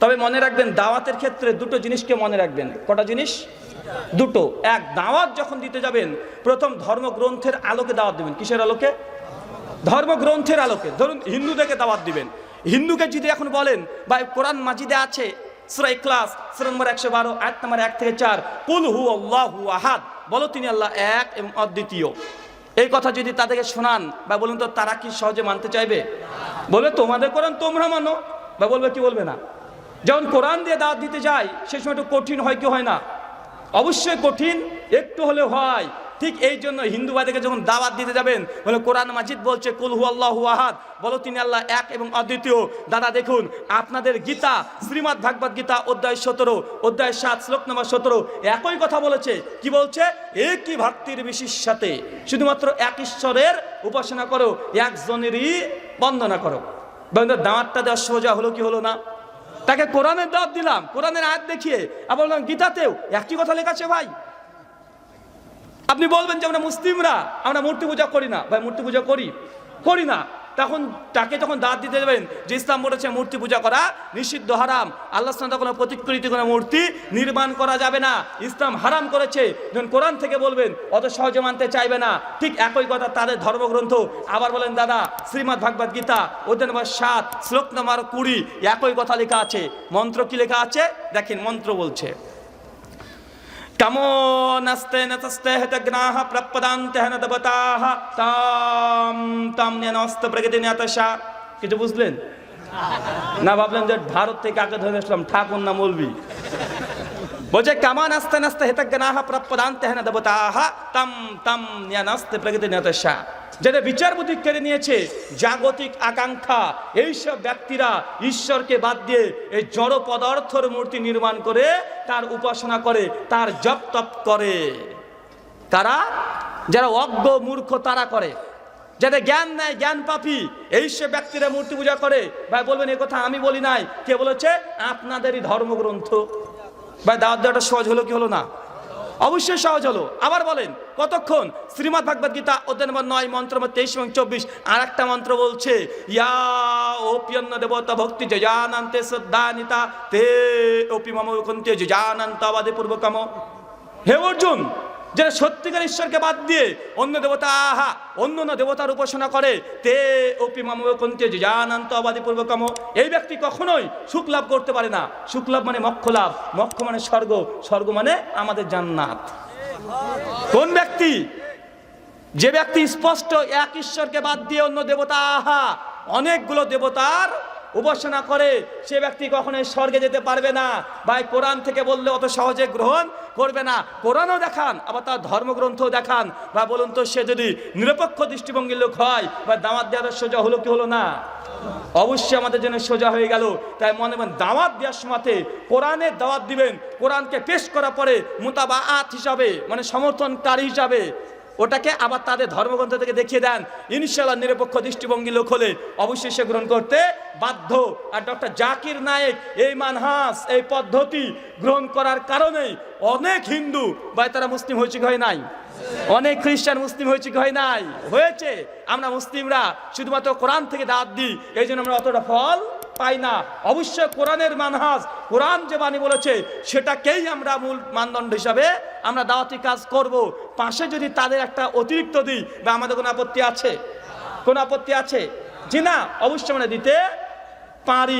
তবে মনে রাখবেন, দাওয়াতের ক্ষেত্রে দুটো জিনিসকে মনে রাখবেন। কটা জিনিস? দুটো। এক, দাওয়াত যখন দিতে যাবেন, প্রথম ধর্মগ্রন্থের আলোকে দাওয়াত দিবেন। কিসের আলোকে? ধর্মগ্রন্থের আলোকে। ধরুন, হিন্দুদেরকে দাওয়াত দিবেন। হিন্দুকে যদি এখন বলেন বা কোরআন মাজিদে আছে, সুরাই ক্লাস নম্বর একশো বারো, আয়াত নম্বর এক থেকে চার, কুল হু আল্লাহু আহাদ। বলো তিনি আল্লাহ এক এবং অদ্বিতীয়। এই কথা যদি তাদেরকে শোনান, বা বলুন তো, তারা কি সহজে মানতে চাইবে? বলবে তোমাদের কোরআন তোমরা মানো। বা বলবে, কি বলবে না? যখন কোরআন দিয়ে দাওয়াত দিতে যাই সে সময় একটু কঠিন হয়, কি হয় না? অবশ্যই কঠিন, একটু হলে হয়। ঠিক এই জন্য হিন্দুবাদীকে যখন দাওয়াত দিতে যাবেন, বলে কোরআন মাজিদ বলছে কুলহু আল্লাহ আহাদ। বলো, তিনি আল্লাহ এক এবং অদ্বিতীয়। দাদা, দেখুন, আপনাদের গীতা শ্রীমৎ ভাগবত গীতা, অধ্যায় সতেরো, অধ্যায় সাত, শ্লোক নম্বর সতেরো, একই কথা বলেছে। কি বলছে? একই ভক্তির বিশেষ সাথে শুধুমাত্র এক ঈশ্বরের উপাসনা করো, একজনেরই বন্দনা করো। বন্ধু দাওয়াতটা দেওয়া সোজা হলো কি হলো না? তাকে কোরআনের দাওয়াত দিলাম, কোরআনের আয়াত দেখিয়ে। আবার বললাম, গীতাতেও একই কথা লেখাছে ভাই। আপনি বলবেন যে আমরা মুসলিমরা, আমরা মূর্তি পূজা করি না। ভাই, মূর্তি পূজা করি? করি না। তখন তাকে তখন দাঁত দিতে দেবেন যে ইসলাম বলেছে মূর্তি পূজা করা নিষিদ্ধ, হারাম। আল্লাহ সাল্লাহ কোনো প্রতিকৃতি কোনো মূর্তি নির্মাণ করা যাবে না। ইসলাম হারাম করেছে। যখন কোরআন থেকে বলবেন, অত সহজে মানতে চাইবে না। ঠিক একই কথা তাদের ধর্মগ্রন্থ আবার বলেন, দাদা শ্রীমৎ ভাগবত গীতা, অধ্যায় নম্বর সাত, শ্লোক নম্বর কুড়ি, একই কথা লেখা আছে। মন্ত্র কি লেখা আছে? দেখেন, মন্ত্র বলছে। নস্তে নতস্তে হতগ্নাহ প্রপদান্তে ন দেবতাহ তাম তাম নেনস্ত প্রগতি নতশা কিছু বুঝলেন না ভাবলেন যে ভারত থেকে আগে ধরে আসলাম ঠাকুর না মলবি বলছে কামান আস্তে নাস্তে হেতজ্ঞানাহ প্রপদান্তে হেন দেবতাহ তাম তাম ন্যানাস্তে প্রগতি নতশা যেটা বিচার বুদ্ধি কেড়ে নিয়েছে জাগতিক আকাঙ্ক্ষা এইসব ব্যক্তিরা ঈশ্বরকে বাদ দিয়ে এই জড় পদার্থর মূর্তি নির্মাণ করে তার উপাসনা করে তার জপ তপ করে তারা যারা অজ্ঞ মূর্খ তারা করে যাদের জ্ঞান নেয় জ্ঞান পাপি এইসব ব্যক্তিরা মূর্তি পূজা করে ভাই বলবেন এ কথা আমি বলি নাই। কে বলেছে? আপনাদেরই ধর্মগ্রন্থ। ভাই, দাওয়াত দেওয়াটা সহজ হলো কি হলো না? অবশ্যই সহজ হলো। আবার বলেন, কতক্ষণ? শ্রীমৎ ভাগবত গীতা অধ্যায় নম্বর নয়, মন্ত্র নম্বর তেইশ এবং চব্বিশ। আর একটা মন্ত্র বলছে, ইয়া ওপিয়ন্ন দেবতা ভক্তি জয়ানন্তে শ্রদ্ধানিতা তে ওপি মম কন্তে জয়ানন্ত আবাদে পূর্বকম। হে অর্জুন যারা সত্যিকার ঈশ্বরকে বাদ দিয়ে অন্য দেবতা আহা, অন্য অন্য দেবতার উপাসনা করে, তে অপি মাম কন্তে জানান্ত আবাদী পূর্বকম। এই ব্যক্তি কখনোই সুখ লাভ করতে পারে না। সুখ লাভ মানে মক্ষ লাভ। মক্ষ মানে স্বর্গ। স্বর্গ মানে আমাদের জান্নাত। কোন ব্যক্তি, যে ব্যক্তি স্পষ্ট এক ঈশ্বরকে বাদ দিয়ে অন্য দেবতা আহা, অনেকগুলো দেবতার উপাসনা করে, সে ব্যক্তি কখনোই স্বর্গে যেতে পারবে না। ভাই, কোরআন থেকে বললে অত সহজে গ্রহণ করবে না। কোরআনও দেখান, আবার তার ধর্মগ্রন্থও দেখান। বা বলুন তো, সে যদি নিরপেক্ষ দৃষ্টিভঙ্গির লোক হয় বা দামাত দেওয়ার সোজা হলো কি হলো না? অবশ্যই আমাদের জন্য সোজা হয়ে গেল। তাই মনে মনে দাওয়াত দেওয়ার সময়তে কোরআনের দাওয়াত দিবেন, কোরআনকে পেশ করার পরে মোতাবাআত হিসাবে মানে সমর্থনকারী হিসাবে ওটাকে আবার তাদের ধর্মগ্রন্থ থেকে দেখিয়ে দেন। ইনশাল্লাহ নিরপেক্ষ দৃষ্টিভঙ্গি লোক হলে অবশ্যই সে গ্রহণ করতে বাধ্য। আর ডক্টর জাকির নায়েক এই মানহাস, এই পদ্ধতি গ্রহণ করার কারণেই অনেক হিন্দু বা তারা মুসলিম হয়েছে হয় নাই। অনেক খ্রিস্টান মুসলিম হয়েছে হয় নাই। হয়েছে। আমরা মুসলিমরা শুধুমাত্র কোরআন থেকে দাঁত দিই এই জন্য আমরা অতটা ফল পাই না। অবশ্যই কোরআনের মানহাজ, কোরআন যে বাণী বলেছে, সেটাকেই আমরা মূল মানদণ্ড হিসাবে আমরা দাওয়াতি কাজ করব। পাশে যদি তাদের একটা অতিরিক্ত দিই, বা আমাদের কোনো আপত্তি আছে? কোনো আপত্তি আছে? জি না, অবশ্যই মানে দিতে পারি।